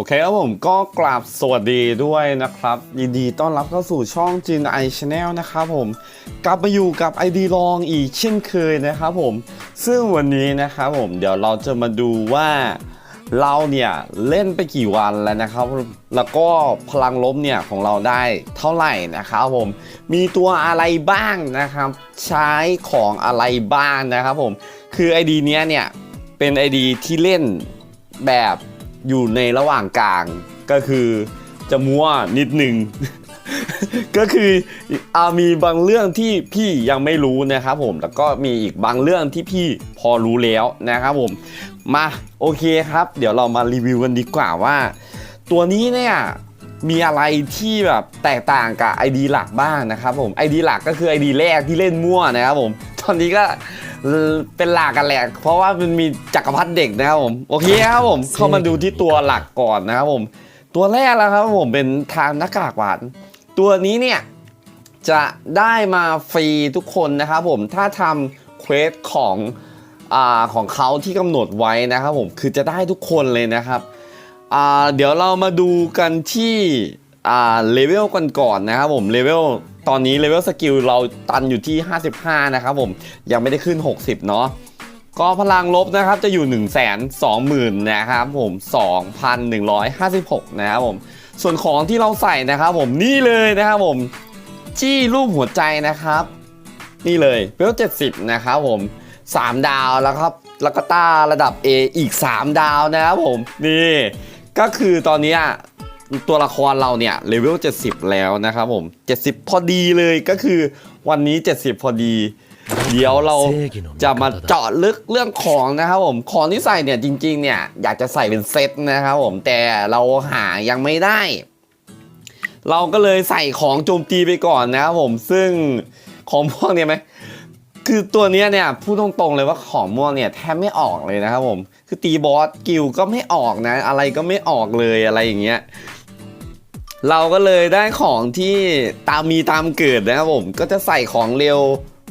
โอเคครับผมก็กราบสวัสดีด้วยนะครับ ยินดีต้อนรับเข้าสู่ช่องจีนไอชแนลนะครับผมกลับมาอยู่กับ ID ลองอีกเช่นเคยนะครับผม ซึ่งวันนี้นะครับผมเดี๋ยวเราจะมาดูว่าเราเนี่ยเล่นไปกี่วันแล้วนะครับ แล้วก็พลังลบเนี่ยของเราได้เท่าไหร่นะครับผม มีตัวอะไรบ้างนะครับ ใช้ของอะไรบ้างนะครับผม คือ ID เนี้ยเนี่ยเป็น ID ที่เล่นแบบ อยู่ในระหว่างกลางก็คือจะมั่วนิดหนึ่ง ก็คืออามีบางเรื่องที่พี่ยังไม่รู้นะครับผมแล้วก็มีอีกบางเรื่องที่พี่พอรู้แล้วนะครับผมมาโอเคครับ เดี๋ยวเรามารีวิวกันดีกว่าว่า ตัวนี้เนี่ยมีอะไรที่แบบแตกต่างกับ ID หลักบ้างนะครับผม ID หลักก็คือ ID แรกที่เล่นมั่วนะครับผม ตอนนี้ก็เป็นหลักกันแหละ เพราะว่ามันมีจักรพรรดิเด็กนะครับผมโอเคครับผมเข้ามาดูที่ตัวหลักก่อนนะครับผม ตัวแรกแล้วครับผมเป็นทางหน้ากากหวาน ตัวนี้เนี่ยจะได้มาฟรีทุกคนนะครับผมถ้าทำเควสของอาของเขาที่กำหนดไว้นะครับผมคือจะได้ทุกคนเลยนะครับอ่าเดี๋ยวเรามาดูกันที่อ่าเลเวลกันก่อนนะครับผมเลเวล ตอนนี้เลเวลสกิลเราตันอยู่ที่ 55 นะครับผม ยังไม่ได้ขึ้น 60 เนาะก็พลังลบนะครับจะอยู่ 1 2 0 0 0 0นะครับผม 2,156 นะครับผม ส่วนของที่เราใส่นะครับผมนี่เลยนะครับผม จี้รูปหัวใจนะครับ นี่เลยเวล70 นะครับผม 3 ดาวแล้วครับแล้วก็ต้าระดับ A อีก 3 ดาวนะครับผม นี่ ก็คือตอนนี้ ตัวละครเราเนี่ยเลเวล70 แล้วนะครับผม 70 พอดีเลยก็คือวันนี้ 70 พอดี เดี๋ยวเราจะมาเจาะลึกเรื่องของนะครับผมของที่ใส่เนี่ยจริงๆเนี่ยอยากจะใส่เป็นเซตนะครับผมแต่เราหายังไม่ได้ เราก็เลยใส่ของโจมตีไปก่อนนะครับผมซึ่งของพวกเนี่ยไหมคือตัวเนี้ยเนี่ยพูดตรงๆเลยว่าของม่วงเนี่ยแทบไม่ออกเลยนะครับผม คือตีบอสกิลก็ไม่ออกนะ อะไรก็ไม่ออกเลยอะไรอย่างเงี้ย เราก็เลยได้ของที่ตามมีตามเกิดนะครับผมก็จะใส่ของเร็ว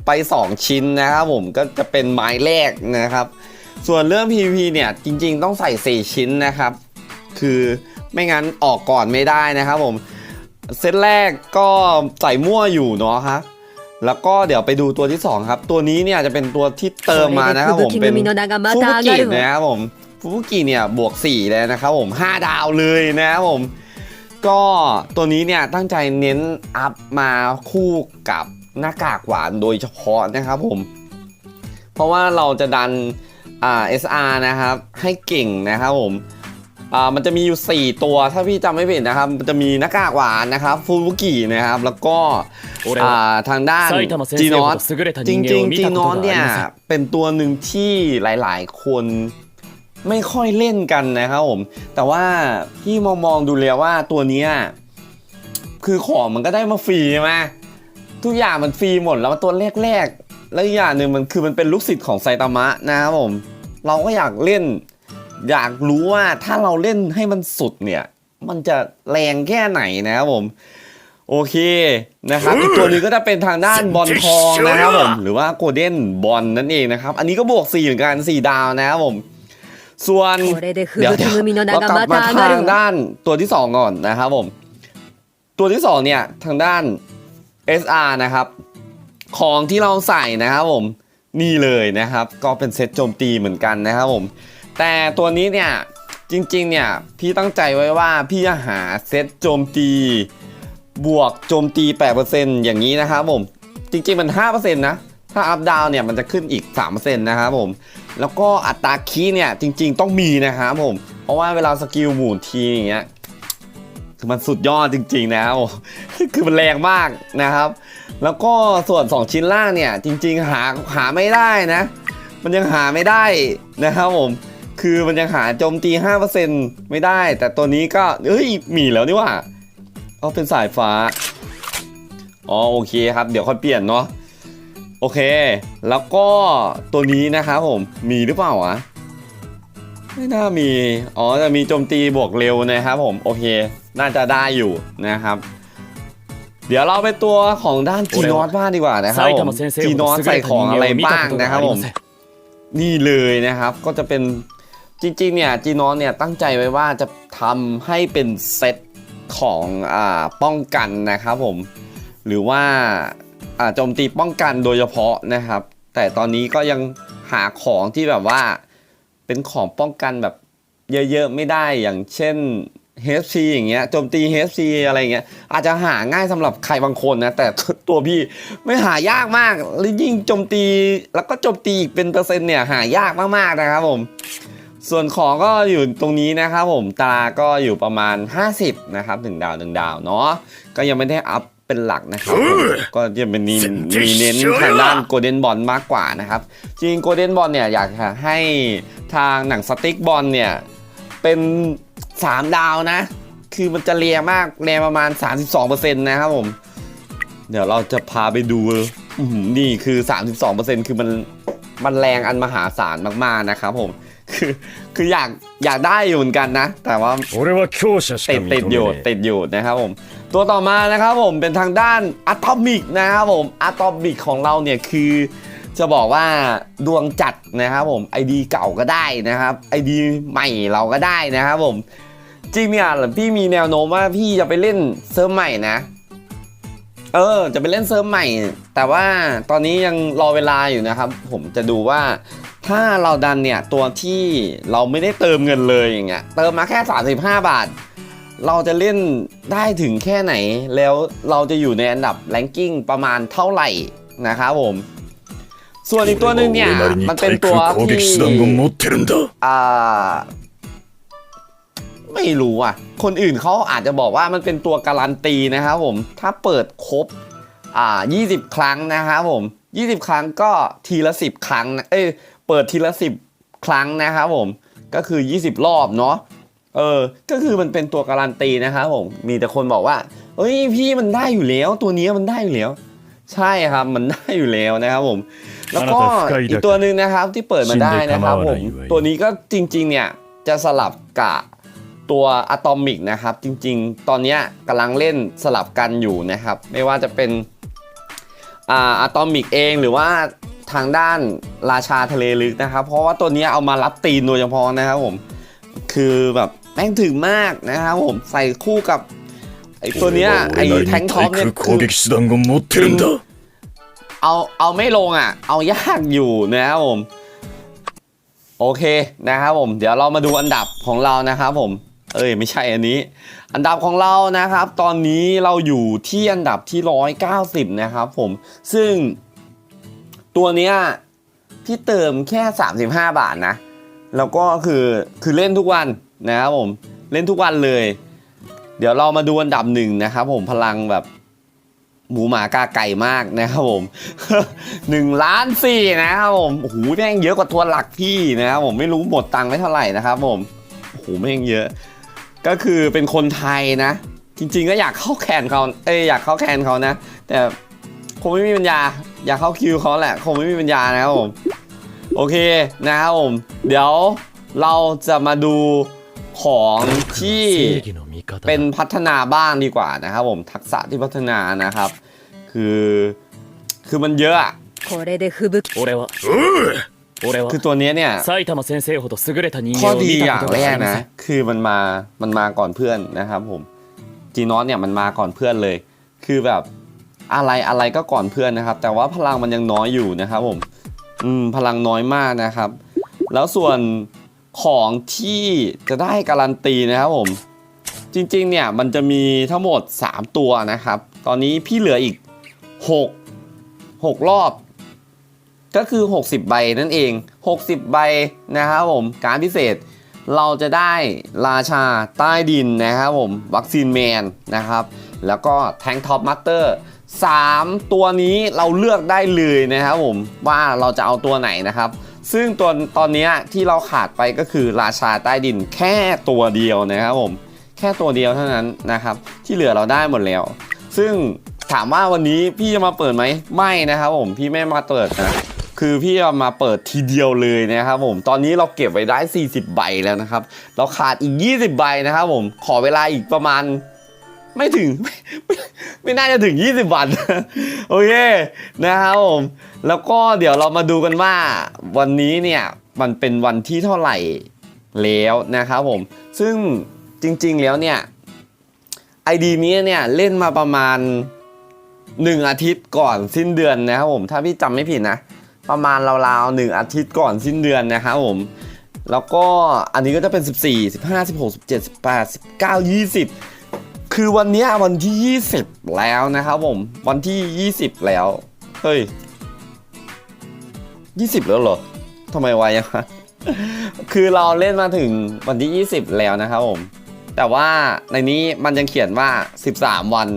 ไป 2 ชิ้นนะครับผมก็จะเป็นไม้แรกนะครับ ส่วนเรื่อง PVP เนี่ยจริงๆ ต้องใส่ 4 ชิ้นนะครับ คือไม่งั้นออกก่อนไม่ได้นะครับผมเซตแรกก็ใส่มั่วอยู่เนาะฮะแล้วก็เดี๋ยวไปดูตัวที่ 2 ครับ ตัวนี้เนี่ยจะเป็นตัวที่เติมมานะครับผมเป็นฟูบุกินะครับผมฟูบุกิเนี่ยบวก4เลยนะครับผม 5 ดาวเลยนะครับผม ก็ตัวนี้เนี่ยตั้งใจเน้นอัพมาคู่กับหน้ากากหวานโดยเฉพาะนะครับผม เพราะว่าเราจะดันอ่า SR นะครับ ให้เก่งนะครับผมอ่ามันจะมีอยู่ 4 ตัวถ้าพี่จำไม่ผิดนะครับจะมีหน้ากากหวานนะครับฟูบุกินะครับ แล้วก็อ่าทางด้านจีนอสจริงๆจีนอสเนี่ยเป็นตัวหนึ่งที่หลาย ๆ คน ไม่ค่อยเล่นกันนะครับผม แต่ว่าพี่มองมองๆดูแล้วว่าตัวเนี้ยคือของมันก็ได้มาฟรีใช่ไหมทุกอย่างมันฟรีหมดแล้วตัวแรกๆ แล้วอีกอย่างหนึ่งมันคือมันเป็นลูกศิษย์ของไซตามะนะครับผม เราก็อยากเล่น อยากรู้ว่าถ้าเราเล่นให้มันสุดเนี่ย มันจะแรงแค่ไหนนะครับผม โอเคนะครับอีกตัวหนึงก็จะเป็นทางด้านบอลทองนะครับผม หรือว่าโกลเด้นบอลนั่นเองนะครับ อันนี้ก็บวก4เหมือนกัน4ดาวนะครับผม ส่วนเดี๋ยวเรากลับมาทางด้านตัวที่ 2 ก่อนนะครับผม ตัวที่ 2 เนี่ย ทางด้าน SR นะครับ ของที่เราใส่นะครับผม นี่เลยนะครับ ก็เป็นเซตโจมตีเหมือนกันนะครับผม แต่ตัวนี้เนี่ยจริงๆ เนี่ย พี่ตั้งใจไว้ว่าพี่จะหาเซตโจมตี บวกโจมตี 8%อย่างนี้นะครับผม จริงๆ มัน 5%นะ ถ้าอัพดาวเนี่ยมันจะขึ้นอีก3%นะครับผม แล้วก็อัตราคีย์เนี่ยจริงๆต้องมีนะครับผม เพราะว่าเวลาสกิลหมุนทีอย่างเงี้ยคือมันสุดยอดจริงๆนะครับคือมันแรงมากนะครับ แล้วก็ส่วน 2 ชิ้นล่างเนี่ยจริงๆหาหาไม่ได้นะ มันยังหาไม่ได้นะครับผม คือมันยังหาโจมตี 5%ไม่ได้ แต่ตัวนี้ก็เอ้ยมีแล้วนี่ว่าเอาเป็นสายฟ้า อ๋อโอเคครับ เดี๋ยวค่อยเปลี่ยนเนาะ โอเค แล้วก็ตัวนี้นะครับผม มีหรือเปล่าวะ ไม่น่ามี อ๋อ จะมีโจมตีบวกเร็วนะครับผม โอเค น่าจะได้อยู่นะครับ เดี๋ยวเราไปตัวของด้านจีนอสบ้างดีกว่านะครับจีนอสใส่ของอะไรบ้างนะครับผม นี่เลยนะครับ ก็จะเป็นจริงๆเนี่ยจีนอสเนี่ยตั้งใจไว้ว่าจะทำให้เป็นเซตของอป้องกันนะครับผม หรือว่า โจมตีป้องกันโดยเฉพาะนะครับ แต่ตอนนี้ก็ยังหาของที่แบบว่า เป็นของป้องกันแบบเยอะๆไม่ได้อย่างเช่น HC อย่างเงี้ยโจมตี HC อะไรเงี้ยอาจจะหาง่ายสำหรับใครบางคนนะ แต่ตัวพี่ไม่หายากมากแล้วยิ่งโจมตีแล้วก็โจมตีอีกเป็นเปอร์เซ็นต์เนี่ยหายากมากๆนะครับผม ส่วนของก็อยู่ตรงนี้นะครับผมตาก็อยู่ประมาณ 50 นะครับถึงดาวหนึ่งดาวเนาะก็ยังไม่ได้อัพ เป็นหลักนะครับ ก็จะเป็นมีเน้นทางด้านโกลเด้นบอลมากกว่านะครับจริงโกลเด้นบอลเนี่ยอยากให้ทางหนังสติ๊กบอลเนี่ยเป็น 3 ดาวนะ คือมันจะเลียมากเลียประมาณ 32%นะครับผม เดี๋ยวเราจะพาไปดูนี่คือ 32%คือมันมันแรงอันมหาศาลมากๆนะครับผมคือคืออยากอยากได้อยู่เหมือนกันนะ แต่ว่าติดติดอยู่ติดอยู่นะครับผม ตัวต่อมานะครับผมเป็นทางด้านอะตอมิกนะครับผมอะตอมิกของเราเนี่ยคือจะบอกว่าดวงจัดนะครับผมไอดีเก่าก็ได้นะครับไอดีใหม่เราก็ได้นะครับผมจริงเนี่ยพี่มีแนวโน้มว่าพี่จะไปเล่นเซิร์ฟใหม่นะ เออ จะไปเล่นเซิร์ฟใหม่ แต่ว่าตอนนี้ยังรอเวลาอยู่นะครับ ผมจะดูว่าถ้าเราดันเนี่ยตัวที่เราไม่ได้เติมเงินเลยอย่างเงี้ยเติมมาแค่ 35 บาท เราจะเล่นได้ถึงแค่ไหน แล้วเราจะอยู่ในอันดับแรงกิ้งประมาณเท่าไหร่นะครับผม ส่วนอีกตัวหนึ่งเนี่ย มันเป็นตัวที่ไม่รู้อะ คนอื่นเขาอาจจะบอกว่ามันเป็นตัวการันตีนะครับผม ถ้าเปิดครบอ่า20 ครั้งนะครับผม 20 ครั้งก็ทีละ 10 ครั้ง เอ้ย เปิดทีละ 10 ครั้งนะครับผม ก็คือ 20 รอบเนาะ เออ ก็คือมันเป็นตัวการันตีนะครับผม มีแต่คนบอกว่า เอ้ยพี่มันได้อยู่แล้ว ตัวนี้มันได้อยู่แล้ว ใช่ครับ มันได้อยู่แล้วนะครับผม แล้วก็อีกตัวหนึ่งนะครับที่เปิดมาได้นะครับผม ตัวนี้ก็จริงๆเนี่ยจะสลับกับตัวอะตอมิกนะครับ จริงๆ ตอนเนี้ยกำลังเล่นสลับกันอยู่นะครับ ไม่ว่าจะเป็นอ่าอะตอมิกเองหรือว่าทางด้านราชาทะเลลึกนะครับ เพราะว่าตัวเนี้ยเอามารับตีนโดยเฉพาะนะครับผม คือแบบ แม่งถึงมากนะครับผมใส่คู่กับไอ้ตัวเนี้ยไอ้แทงท็อปเนี่ยคือเอาเอาไม่ลงอะ เอายากอยู่นะครับผมโอเคนะครับผม เดี๋ยวเรามาดูอันดับของเรานะครับผม เอ้ยไม่ใช่อันนี้ อันดับของเรานะครับ ตอนนี้เราอยู่ที่อันดับที่ร้้อยเกาสิบนะครับผม ซึ่งตัวเนี้ยพี่เติมแค่ 35 บาทนะ แล้วก็คือคือเล่นทุกวัน นะครับผมเล่นทุกวันเลย เดี๋ยวเรามาดูอันดับหนึ่งนะครับผมพลังแบบหมูหมากาไก่มากนะครับผมหนึ่งล้านสี่นะครับผมโอ้โหแม่งเยอะกว่าตัวหลักพี่นะครับผมไม่รู้หมดตังค์ไม่เท่าไหร่นะครับผมโอ้โหแม่งเยอะ ก็คือเป็นคนไทยนะ จริง ๆ ก็อยากเข้าแคนเขาเอ้ยอยากเข้าแคนเขานะ แต่คงไม่มีปัญญา อยากเข้าคิวเขาแหละ คงไม่มีปัญญานะครับผมโอเคนะครับผมเดี๋ยวเราจะมาดู ของที่เป็นพัฒนาบ้างดีกว่านะครับผมทักษะที่พัฒนานะครับ คือคือมันเยอะคือตัวนี้เนี่ยข้อดีอย่างแรกนะ คือมันมามันมาก่อนเพื่อนนะครับผมจีนอสเนี่ยมันมาก่อนเพื่อนเลย คือแบบอะไรอะไรก็ก่อนเพื่อนนะครับ แต่ว่าพลังมันยังน้อยอยู่นะครับผม อืมพลังน้อยมากนะครับ แล้วส่วน ของที่จะได้การันตีนะครับผม จริงๆเนี่ยมันจะมีทั้งหมด 3 ตัวนะครับ ตอนนี้พี่เหลืออีก 6 6 รอบ ก็คือ 60 ใบนั่นเอง 60 ใบนะครับผม การพิเศษเราจะได้ราชาใต้ดินนะครับผม วัคซีนแมนนะครับ แล้วก็แทงท็อปมาสเตอร์3ตัวนี้เราเลือกได้เลยนะครับผมว่าเราจะเอาตัวไหนนะครับ ซึ่งตัวตอนนี้ที่เราขาดไปก็คือราชาใต้ดินแค่ตัวเดียวนะครับผม แค่ตัวเดียวเท่านั้นนะครับ ที่เหลือเราได้หมดแล้ว ซึ่งถามว่าวันนี้พี่จะมาเปิดไหมไม่นะครับผมพี่ไม่มาเปิดนะคือพี่จะมาเปิดทีเดียวเลยนะครับผมตอนนี้เราเก็บไว้ได้ 40 ใบแล้วนะครับ เราขาดอีก 20 ใบนะครับผมขอเวลาอีกประมาณ ไม่ถึงไม่ไม่ไม่น่าจะถึง 20 วัน โอเคนะครับผมแล้วก็เดี๋ยวเรามาดูกันว่าวันนี้เนี่ยมันเป็นวันที่เท่าไหร่แล้วนะครับผม ซึ่งจริงๆแล้วเนี่ยไอดีนี้เนี่ยเล่นมาประมาณ 1 อาทิตย์ก่อนสิ้นเดือนนะครับผมถ้าพี่จำไม่ผิดนะ ประมาณราวๆหนึ่งอาทิตย์ก่อนสิ้นเดือนนะครับผมแล้วก็อันนี้ก็จะเป็น 14 15 16 17 18 19 20 คือวันนี้วันที่ 20 แล้วนะครับผม วันที่ 20 แล้ว เฮ้ย 20 แล้วเหรอทำไมไวอะคือเราเล่นมาถึงวันที่ 20 แล้วนะครับผม แต่ว่าในนี้มันยังเขียนว่า 13 วัน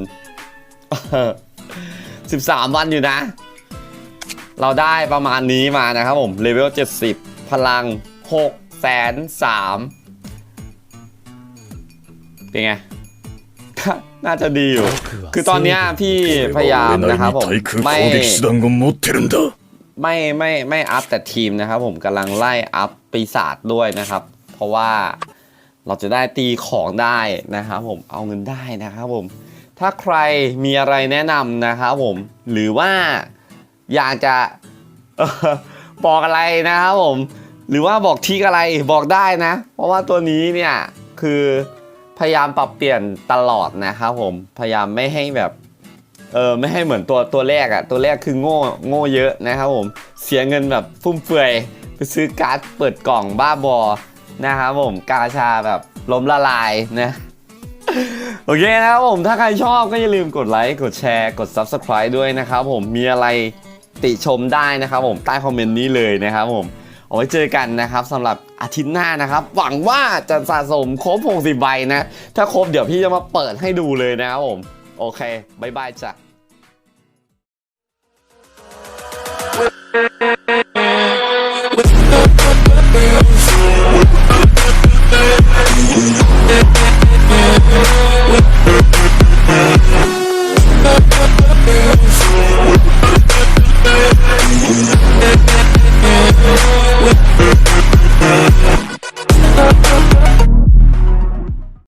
13 วันอยู่นะ เราได้ประมาณนี้มานะครับผม เลเวล 70 พลัง 6 แสน3เป็นไง น่าจะดีอยู่ คือตอนนี้พี่พยายามนะครับผมไม่ไม่ไม่ไม่อัพแต่ทีมนะครับผมกำลังไล่อัพปีศาจด้วยนะครับ เพราะว่าเราจะได้ตีของได้นะครับผมเอาเงินได้นะครับผม ถ้าใครมีอะไรแนะนำนะครับผม หรือว่าอยากจะบอกอะไรนะครับผม หรือว่าบอกทิกอะไรบอกได้นะ เพราะว่าตัวนี้เนี่ยคือ พยายามปรับเปลี่ยนตลอดนะครับผมพยายามไม่ให้แบบเออไม่ให้เหมือนตัวตัวแรกอะตัวแรกคือโง่โง่เยอะนะครับผมเสียเงินแบบฟุ่มเฟือยไปซื้อการ์ดเปิดกล่องบ้าบอนะครับผมกาชาแบบล้มละลายนะโอเคนะครับผมถ้าใครชอบก็อย่าลืมกดไลค์กดแชร์กด Subscribe ด้วยนะครับผมมีอะไรติชมได้นะครับผมใต้คอมเมนต์นี้เลยนะครับผม เอาไว้เจอกันนะครับสำหรับอาทิตย์หน้านะครับ หวังว่าจะสะสมครบ60ใบนะ ถ้าครบเดี๋ยวพี่จะมาเปิดให้ดูเลยนะครับผม โอเคบายบายจ้ะ